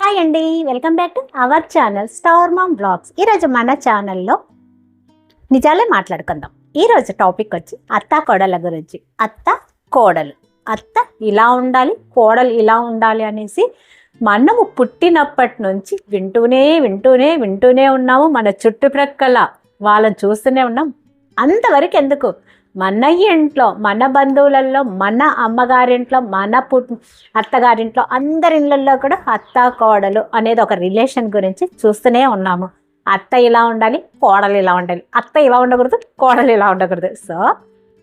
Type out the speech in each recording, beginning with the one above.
Hi అండి welcome back to our channel star mom blogs ఈరోజు మన ఛానల్లో నిజాలే మాట్లాడుకుందాం. ఈరోజు టాపిక్ వచ్చి అత్త కోడల గురించి. అత్త కోడలు. అత్త ఇలా ఉండాలి కోడలు ఇలా ఉండాలి అనేసి మనము పుట్టినప్పటి నుంచి వింటూనే వింటూనే వింటూనే ఉన్నాము మన చుట్టుప్రక్కల. వాళ్ళని చూస్తూనే ఉన్నాం. అంతవరకు ఎందుకు? మన ఇంట్లో మన బంధువులలో మన అమ్మగారింట్లో మన పుట్ అత్తగారింట్లో అందరి ఇళ్ళల్లో కూడా అత్త కోడలు అనేది ఒక రిలేషన్ గురించి చూస్తూనే ఉన్నాము. అత్త ఇలా ఉండాలి కోడలు ఇలా ఉండాలి. అత్త ఇలా ఉండకూడదు కోడలు ఇలా ఉండకూడదు. సో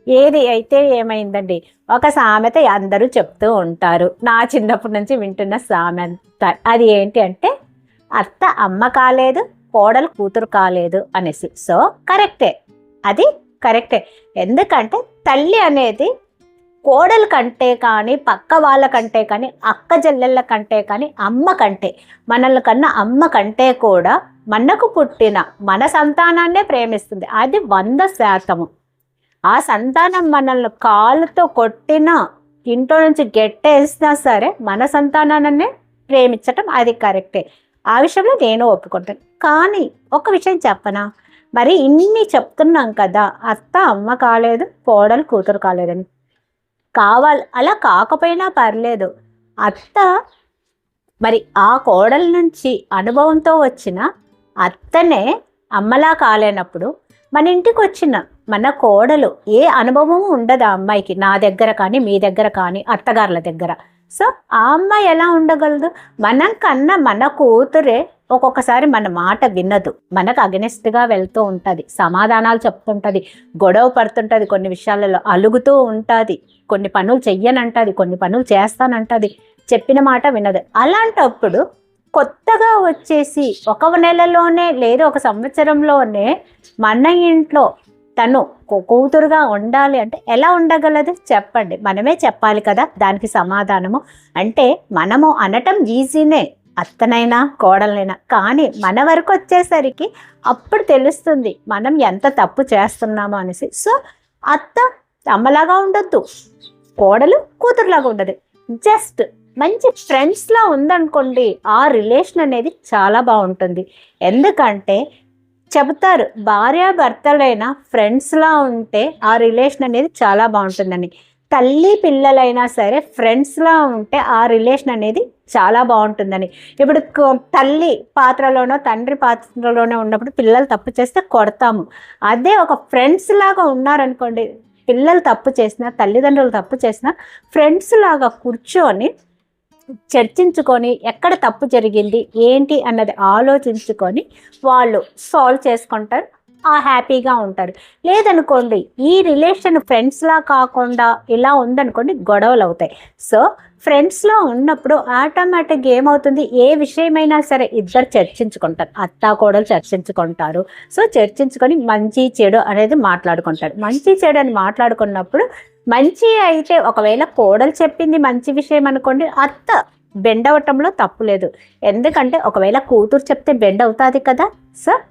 ఏది అయితే ఏమైందండి ఒక సామెత అందరూ చెప్తూ ఉంటారు. నా చిన్నప్పటి నుంచి వింటున్న సామెత అది ఏంటి అంటే అత్త అమ్మ కాలేదు కోడలు కూతురు కాలేదు అనేసి. సో కరెక్టే. అది కరెక్టే. ఎందుకంటే తల్లి అనేది కోడల కంటే కానీ పక్క వాళ్ళ కంటే కానీ అక్క చెల్లెళ్ళ కంటే కానీ అమ్మ కంటే మనల్ని కన్నా అమ్మ కంటే కూడా మనకు పుట్టిన మన సంతానాన్నే ప్రేమిస్తుంది. అది వంద శాతము. ఆ సంతానం మనల్ని కాళ్ళతో కొట్టినా ఇంట్లో నుంచి గెట్టేసినా సరే మన సంతానాన్నే ప్రేమించటం అది కరెక్టే. ఆ విషయంలో నేను ఒప్పుకుంటాను. కానీ ఒక విషయం చెప్పనా? మరి ఇన్ని చెప్తున్నాం కదా అత్త అమ్మ కాలేదు కోడలు కూతురు కాలేదని. కావాలి అలా కాకపోయినా పర్లేదు. అత్త మరి ఆ కోడల నుంచి అనుభవంతో వచ్చిన అత్తనే అమ్మలా కాలేనప్పుడు మన ఇంటికి వచ్చిన మన కోడలు ఏ అనుభవం ఉండదు ఆ అమ్మాయికి? నా దగ్గర కానీ మీ దగ్గర కానీ అత్తగారుల దగ్గర. సో ఆ అమ్మాయి ఎలా ఉండగలదు? మనం కన్నా మన కూతురే ఒక్కొక్కసారి మన మాట వినదు. మనకు అగనెస్ట్గా వెళ్తూ ఉంటుంది. సమాధానాలు చెప్తుంటుంది. గొడవ పడుతుంటుంది కొన్ని విషయాలలో. అలుగుతూ ఉంటుంది. కొన్ని పనులు చెయ్యనంటుంది. కొన్ని పనులు చేస్తానంటుంది. చెప్పిన మాట వినదు. అలాంటప్పుడు కొత్తగా వచ్చేసి ఒక నెలలోనే లేదా ఒక సంవత్సరంలోనే మన ఇంట్లో తను కూతురుగా ఉండాలి అంటే ఎలా ఉండగలదు? చెప్పండి. మనమే చెప్పాలి కదా దానికి సమాధానము. అంటే మనము అనటం ఈజీనే అత్తనైనా కోడలైనా కానీ మన వరకు వచ్చేసరికి అప్పుడు తెలుస్తుంది మనం ఎంత తప్పు చేస్తున్నామో అనేసి. సో అత్త అమ్మలాగా ఉండొద్దు. కోడలు కూతురులాగా ఉండదు. జస్ట్ మంచి ఫ్రెండ్స్లా ఉందనుకోండి ఆ రిలేషన్ అనేది చాలా బాగుంటుంది. ఎందుకంటే చెబుతారు. భార్యాభర్తలైన ఫ్రెండ్స్లా ఉంటే ఆ రిలేషన్ అనేది చాలా బాగుంటుందని తల్లి పిల్లలైనా సరే ఫ్రెండ్స్లా ఉంటే ఆ రిలేషన్ అనేది చాలా బాగుంటుందని ఇప్పుడు తల్లి పాత్రలోనో తండ్రి పాత్రలోనో ఉన్నప్పుడు పిల్లలు తప్పు చేస్తే కొడతాము. అదే ఒక ఫ్రెండ్స్ లాగా ఉన్నారనుకోండి పిల్లలు తప్పు చేసినా తల్లిదండ్రులు తప్పు చేసినా ఫ్రెండ్స్ లాగా కూర్చొని చర్చించుకొని ఎక్కడ తప్పు జరిగింది ఏంటి అన్నది ఆలోచించుకొని వాళ్ళు సాల్వ్ చేసుకుంటారు ఆ హ్యాపీగా ఉంటారు. లేదనుకోండి ఈ రిలేషన్ ఫ్రెండ్స్లా కాకుండా ఇలా ఉందనుకోండి గొడవలు అవుతాయి. సో ఫ్రెండ్స్లో ఉన్నప్పుడు ఆటోమేటిక్గా ఏమవుతుంది? ఏ విషయమైనా సరే ఇద్దరు చర్చించుకుంటారు అత్త కూడా చర్చించుకుంటారు. సో చర్చించుకొని మంచి చెడు అనేది మాట్లాడుకుంటారు. మంచి చెడు అని మాట్లాడుకున్నప్పుడు మంచి అయితే ఒకవేళ కోడలు చెప్పింది మంచి విషయం అనుకోండి అత్త బెండ్ అవటంలో తప్పు లేదు. ఎందుకంటే ఒకవేళ కూతురు చెప్తే బెండ్ అవుతుంది కదా సార్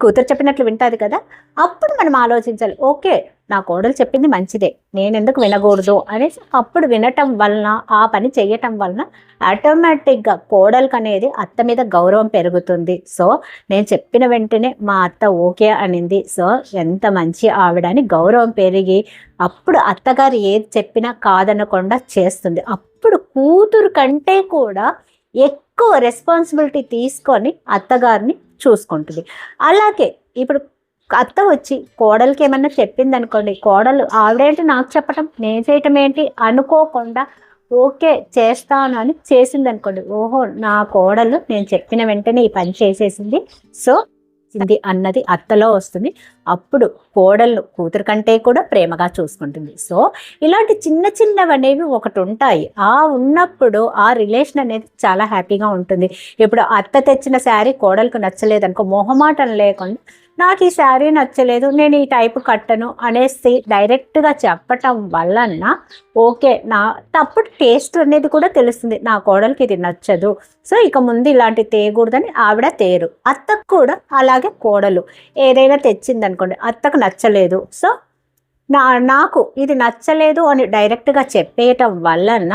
కూతురు చెప్పినట్లు వింటుంది కదా? అప్పుడు మనం ఆలోచించాలి. ఓకే నా కోడలు చెప్పింది మంచిదే. నేను ఎందుకు వినకూడదు అనేసి అప్పుడు వినటం వలన ఆ పని చేయటం వలన ఆటోమేటిక్గా కోడలకు అనేది అత్త మీద గౌరవం పెరుగుతుంది. సో నేను చెప్పిన వెంటనే మా అత్త ఓకే అనింది. సో ఎంత మంచి ఆవిడని గౌరవం పెరిగి అప్పుడు అత్తగారు ఏది చెప్పినా కాదనకుండా చేస్తుంది. అప్పుడు కూతురు కంటే కూడా ఎక్కువ రెస్పాన్సిబిలిటీ తీసుకొని అత్తగారిని చూసుకుంటుంది. అలాగే ఇప్పుడు అత్త వచ్చి కోడలికి ఏమన్నా చెప్పింది అనుకోండి కోడలు ఆవిడేంటి నాకు చెప్పటం నేను చేయటం ఏంటి అనుకోకుండా ఓకే చేస్తాను అని చేసింది అనుకోండి ఓహో నా కోడలు నేను చెప్పిన వెంటనే ఈ పని చేసేసింది. సో ఇది అన్నది అత్తలో వస్తుంది. అప్పుడు కోడలు కూతురు కంటే కూడా ప్రేమగా చూసుకుంటుంది. సో ఇలాంటి చిన్న చిన్నవి అనేవి ఒకటి ఉంటాయి ఆ ఉన్నప్పుడు ఆ రిలేషన్ అనేది చాలా హ్యాపీగా ఉంటుంది. ఇప్పుడు అత్త తెచ్చిన శారీ కోడలకు నచ్చలేదు అనుకో మొహమాటం లేకుండా నాకు ఈ శారీ నచ్చలేదు నేను ఈ టైపు కట్టను అనేసి డైరెక్ట్గా చెప్పటం వలన ఓకే నా తప్పుడు టేస్ట్ అనేది కూడా తెలుస్తుంది. నా కోడలికి ఇది నచ్చదు. సో ఇక ముందు ఇలాంటి తేయకూడదని ఆవిడ తేరు. అత్తకు కూడా అలాగే కోడలు. ఏదైనా తెచ్చిందని అనుకోండి అత్తకు నచ్చలేదు. సో నా నాకు ఇది నచ్చలేదు అని డైరెక్ట్గా చెప్పేయటం వలన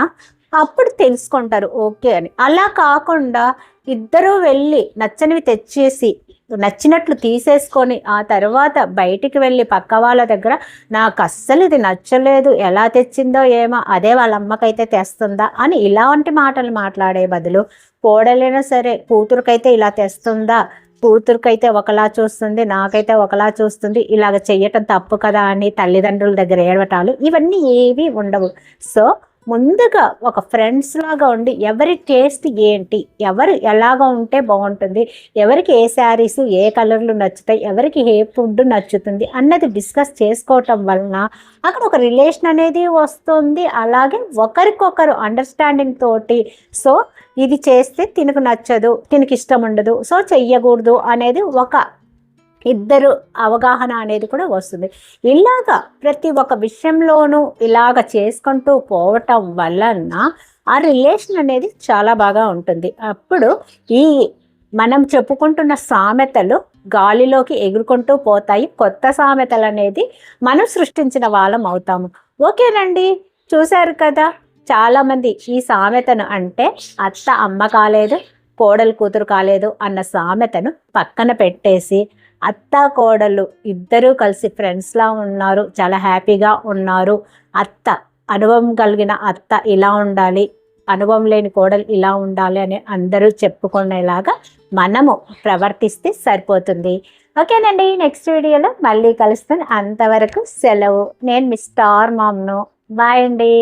అప్పుడు తెలుసుకుంటారు ఓకే అని. అలా కాకుండా ఇద్దరూ వెళ్ళి నచ్చనివి తెచ్చేసి నచ్చినట్లు తీసేసుకొని ఆ తర్వాత బయటికి వెళ్ళి పక్క వాళ్ళ దగ్గర నాకు అస్సలు ఇది నచ్చలేదు ఎలా తెచ్చిందో ఏమో అదే వాళ్ళ అమ్మకైతే తెస్తుందా అని ఇలాంటి మాటలు మాట్లాడే బదులు కోడలైనా సరే కూతురుకైతే ఇలా తెస్తుందా కూతురుకైతే ఒకలా చూస్తుంది నాకైతే ఒకలా చూస్తుంది. ఇలాగ చెయ్యటం తప్పు కదా అని తల్లిదండ్రుల దగ్గర ఏడవటాలు. ఇవన్నీ ఏవి ఉండవు. సో ముందుగా ఒక ఫ్రెండ్స్ లాగా ఉండి ఎవరి టేస్ట్ ఏంటి? ఎవరు ఎలాగా ఉంటే బాగుంటుంది? ఎవరికి ఏ శారీస్ ఏ కలర్లు నచ్చుతాయి? ఎవరికి ఏ ఫుడ్ నచ్చుతుంది? అన్నది డిస్కస్ చేసుకోవటం వలన అక్కడ ఒక రిలేషన్ అనేది వస్తుంది. అలాగే ఒకరికొకరు అండర్స్టాండింగ్ తోటి సో ఇది చేస్తే తినకు నచ్చదు తినకి ఇష్టం ఉండదు సో చెయ్యకూడదు అనేది ఒక ఇద్దరు అవగాహన అనేది కూడా వస్తుంది. ఇలాగా ప్రతి ఒక్క విషయంలోనూ ఇలాగ చేసుకుంటూ పోవటం వలన ఆ రిలేషన్ అనేది చాలా బాగా ఉంటుంది. అప్పుడు ఈ మనం చెప్పుకుంటున్న సామెతలు గాలిలోకి ఎగురుకుంటూ పోతాయి. కొత్త సామెతలు అనేది మనం సృష్టించిన వాళ్ళం అవుతాము. ఓకేనండి? చూశారు కదా? చాలామంది ఈ సామెతను అంటే అత్త అమ్మ కాలేదు కోడలు కూతురు కాలేదు అన్న సామెతను పక్కన పెట్టేసి అత్త కోడలు ఇద్దరూ కలిసి ఫ్రెండ్స్లా ఉన్నారు. చాలా హ్యాపీగా ఉన్నారు. అత్త అనుభవం కలిగిన అత్త ఇలా ఉండాలి అనుభవం లేని కోడలు ఇలా ఉండాలి అని అందరూ చెప్పుకునేలాగా మనము ప్రవర్తిస్తే సరిపోతుంది. ఓకేనండి నెక్స్ట్ వీడియోలో మళ్ళీ కలుస్తాను. అంతవరకు సెలవు. నేను మీ స్టార్ మామ్ను. బాయ్ అండి.